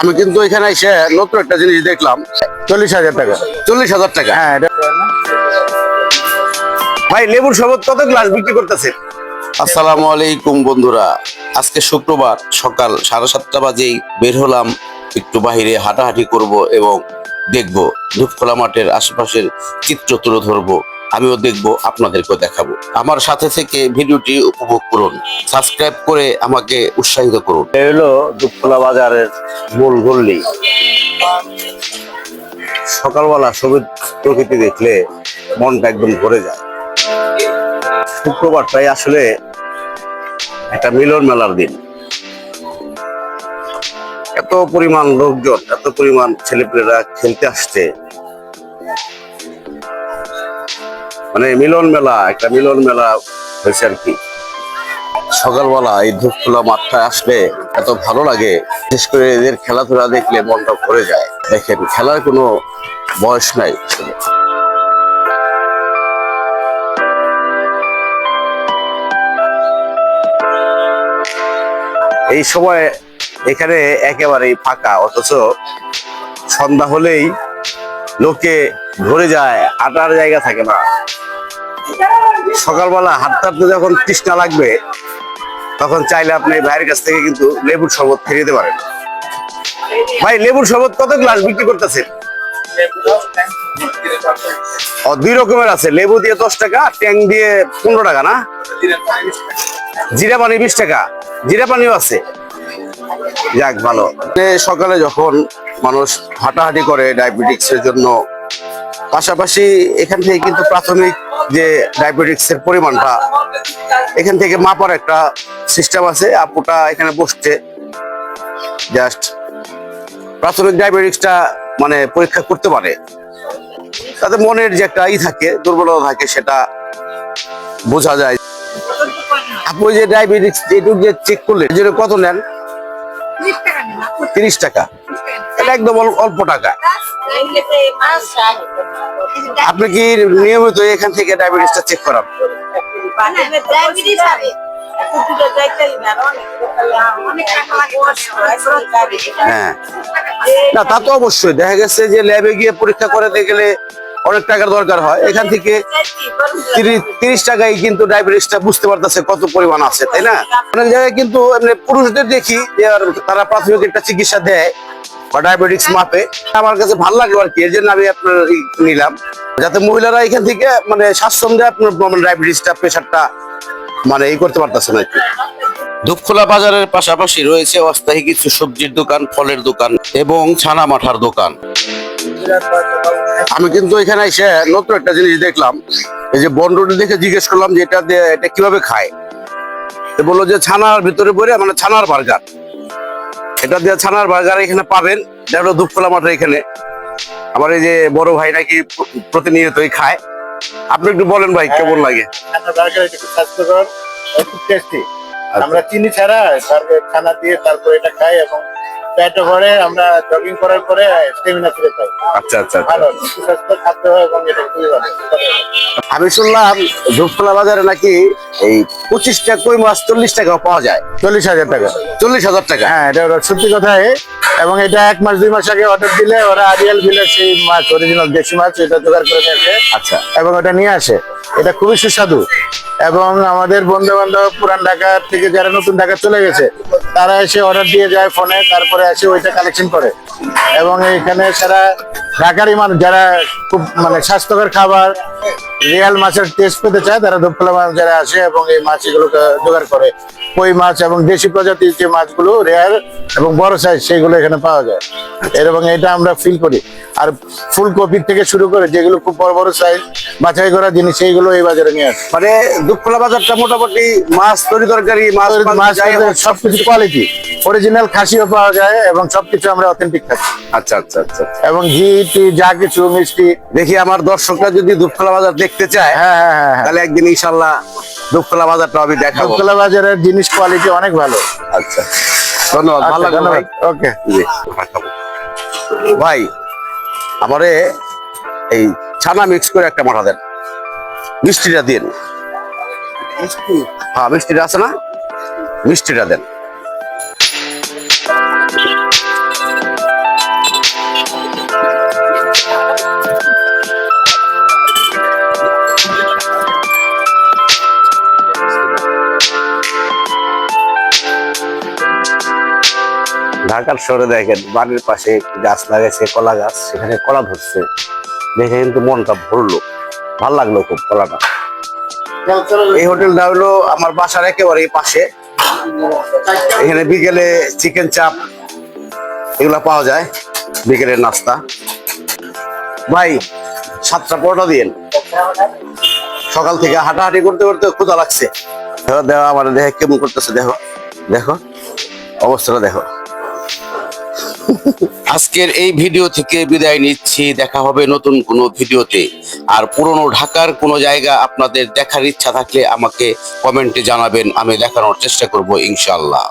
আমি কিন্তু এখানে এসে নতুন একটা জিনিস দেখলাম। চল্লিশ হাজার টাকা। চল্লিশ হাজার টাকা। হ্যাঁ ভাই লেবুর শরবত কত গ্লাস বিক্রি করতেছে আসসালামু আলাইকুম বন্ধুরা। আজকে শুক্রবার সকাল সাড়ে সাতটা বাজেই বের হলাম একটু বাইরে হাঁটাহাঁটি করব এবং দেখব ধূপখোলা মাঠের আশেপাশের চিত্র তুলে ধরবো। আমিও দেখব, আপনাদেরকেও দেখাবো। আমার সাথে থেকে ভিডিওটি উপভোগ করুন, সাবস্ক্রাইব করে আমাকে উৎসাহিত করুন। এই হলো ধূপখোলা বাজারের মূল গল্লি সকালবেলা সবুজ প্রকৃতি দেখলে মনটা একদম ভরে যায়। শুক্রবারটাই আসলে একটা মিলন মেলার দিন। এত পরিমাণ লোকজন, এত পরিমাণ ছেলেপেলেরা খেলতে আসছে। মানে মিলন মেলা, একটা মিলন মেলা হয়েছে আর কি। সকালবেলা এই ধূপখোলা মাঠটা আসলে এত ভালো লাগে, বিশেষ করে এদের খেলাধুলা দেখলে মনটা ভরে যায়। দেখেন, খেলার কোনো বয়স নাই। এই সময় এখানে একেবারেই ফাঁকা, অথচ সন্ধ্যা হলেই লোকে ভরে যায়, হাঁটার জায়গা থাকে না। সকালবেলা হাঁটতে হাঁটতে যখন তৃষ্ণা লাগবে, তখন চাইলে আপনি ভাইয়ের কাছ থেকে কিন্তু লেবুর শরবত খেয়ে দিতে পারেন। ভাই, লেবুর শরবত কত গ্লাস বিক্রি করতেছেন? দুই রকমের আছে। লেবু দিয়ে দশ টাকা, ট্যাং দিয়ে পনেরো টাকা, না? জিরা পানি বিশ টাকা। জিরা পানিও আছে। যাক, ভালো। সকালে যখন মানুষ হাঁটাহাঁটি করে ডায়াবেটিক্স এর জন্য, পাশাপাশি এখান থেকে কিন্তু প্রাথমিক যে ডায়াবেটিক্স এর পরিমাণটা, এখান থেকে মাপার একটা সিস্টেম আছে, আপুটা এখানে বসছে। জাস্ট প্রাথমিক ডায়াবেটিক্সটা মানে পরীক্ষা করতে পারে। তাতে মনের যে একটা ই থাকে, দুর্বলতা থাকে, সেটা বোঝা যায়। আপনি যে ডায়াবেটিক্স যেটুকু যে চেক করলেন যেটা কত নেন? তিরিশ টাকা। এটা একদম অল- অল্প টাকা। আপনি কি নিয়মিত এখান থেকে ডায়াবেটিসটা চেক করান? হ্যাঁ। না, তা তো অবশ্যই। দেখা গেছে যে ল্যাবে গিয়ে পরীক্ষা করাতে গেলে অনেক টাকার দরকার হয়। এখান থেকে তিরিশ টাকায় কিন্তু ডায়াবেটিসটা বুঝতে পারতেছে কত পরিমাণ আছে, তাই না? অনেক জায়গায় কিন্তু পুরুষদের দেখি তারা প্রাথমিক একটা চিকিৎসা দেয়। বা ডায়াবেটিক্স মাপে আমার কাছে ভালো লাগল আর কি এর জন্য আমি আপনার নিলাম। যাতে মহিলারা এখান থেকে মানে স্বাচ্ছন্দ্যে আপনার মানে ডায়াবেটিসটা প্রেশারটা মানে এই করতে পারতেছে না ধূপখোলা বাজারের পাশাপাশি রয়েছে অস্থায়ী কিছু সবজির দোকান ফলের দোকান এবং ছানা মাঠার দোকান। আমি কিন্তু এখানে এসে নতুন একটা জিনিস দেখলাম এই যে বন্ডটি দেখে জিজ্ঞেস করলাম যে এটা এটা কীভাবে খায়? বলল যে ছানার ভিতরে পড়ে মানে ছানার বার্গার এটা দিয়ে ছানার বার্গার এখানে পাবেন। এটা হলো মাঠে মাঠের এখানে। আমার এই যে বড় ভাই নাকি প্র- প্রতিনিয়তই খায়। আপনি একটু বলেন ভাই কেমন লাগে? স্বাস্থ্যকর আর খুব টেস্টি আমরা চিনি ছাড়া তারপরে খানা দিয়ে তারপর এটা খাই এবং পেটও ভরে আমরা জগিং করার পরে স্টেমিনা ফিরে পাই। আচ্ছা আচ্ছা আচ্ছা। ভালো সুস্বাস্থ্য খাদ্য এবং এটা খুবই ভালো। আমি শুনলাম ধূপখোলা বাজারে নাকি এই পঁচিশ টাকা কই মাছ চল্লিশ টাকা পাওয়া যায়? চল্লিশ হাজার টাকা। চল্লিশ হাজার টাকা। হ্যাঁ এটা সত্যি কথাই। এবং এটা এক মাস দুই মাস আগে অর্ডার দিলে ওরা আরিয়াল বিলের সেই মাছ অরিজিনাল দেশি মাছ এটা জোগাড় করে নিয়ে আসে। আচ্ছা। এবং ওটা নিয়ে আসে। এটা খুবই সুস্বাদু। এবং আমাদের বন্ধু বান্ধব পুরান ঢাকা থেকে যারা নতুন ঢাকা চলে গেছে, তারা এসে অর্ডার দিয়ে যায় ফোনে তারপরে এসে ওইটা কালেকশন করে। এবং এখানে সারা ঢাকারই মানুষ যারা খুব মানে স্বাস্থ্যকর খাবার রিয়াল মাছের টেস্ট পেতে চায় তারা ধূপখোলা মাছ যারা আসে এবং এই মাছ এগুলোকে জোগাড় করে। কই মাছ এবং দেশি প্রজাতির যে মাছগুলো রেয়ার এবং বড় সাইজ সেগুলো এখানে পাওয়া যায়। এবং এটা আমরা ফিল করি। আর ফুলকপি থেকে শুরু করে যেগুলো খুব বড় বড় সাইজ বাছাই করা জিনিস সেইগুলো এই বাজারে নিয়ে আসে। মানে দুধখোলা বাজারটা মোটামুটি মাছ তরি তরকারি মাছ মাছ সবকিছু কোয়ালিটি অরিজিনাল খাসিও পাওয়া যায় এবং সবকিছু আমরা অথেন্টিক খাচ্ছি আচ্ছা আচ্ছা আচ্ছা। এবং ঘি টি যা কিছু মিষ্টি। দেখি আমার দর্শকরা যদি দুধখোলা বাজার দেখতে চায় হ্যাঁ হ্যাঁ হ্যাঁ হ্যাঁ। তাহলে একদিন ইনশাল্লাহ দুধখোলা বাজারটা আমি দেখাবো। ধূপখোলা বাজারের জিনিস কোয়ালিটি অনেক ভালো। আচ্ছা ধন্যবাদ ভালো আচ্ছা, ধন্যবাদ। ওকে ভাই। আমারে এই ছানা মিক্স করে একটা মাঠা দেন। মিষ্টিটা দিন। হ্যাঁ মিষ্টিটা আছে না? মিষ্টিটা দেন। ঢাকার শহরে দেখেন, বাড়ির পাশে গাছ লাগাইছে, কলা গাছ, সেখানে কলা ধরছে। দেখে কিন্তু মনটা ভরলো। ভালো লাগল খুব কলাটা। এই হোটেলটা হলো আমার বাসার একেবারে পাশে। এখানে বিকেলে চিকেন চাপ, এগুলা পাওয়া যায়, বিকেলের নাস্তা। ভাই, সাতটা পরোটা দিন সকাল থেকে হাঁটাহাঁটি করতে করতে ক্ষুধা লাগছে। দেখো দেখো আমার দেখে কেমন করতেছে, দেখো। দেখো, অবস্থাটা দেখো। আজকের এই ভিডিও থেকে বিদায় নিচ্ছি। দেখা হবে নতুন কোনো ভিডিওতে। আর পুরনো ঢাকার কোনো জায়গা আপনাদের দেখার ইচ্ছা থাকলে আমাকে কমেন্টে জানাবেন। আমি দেখানোর চেষ্টা করব ইনশাল্লাহ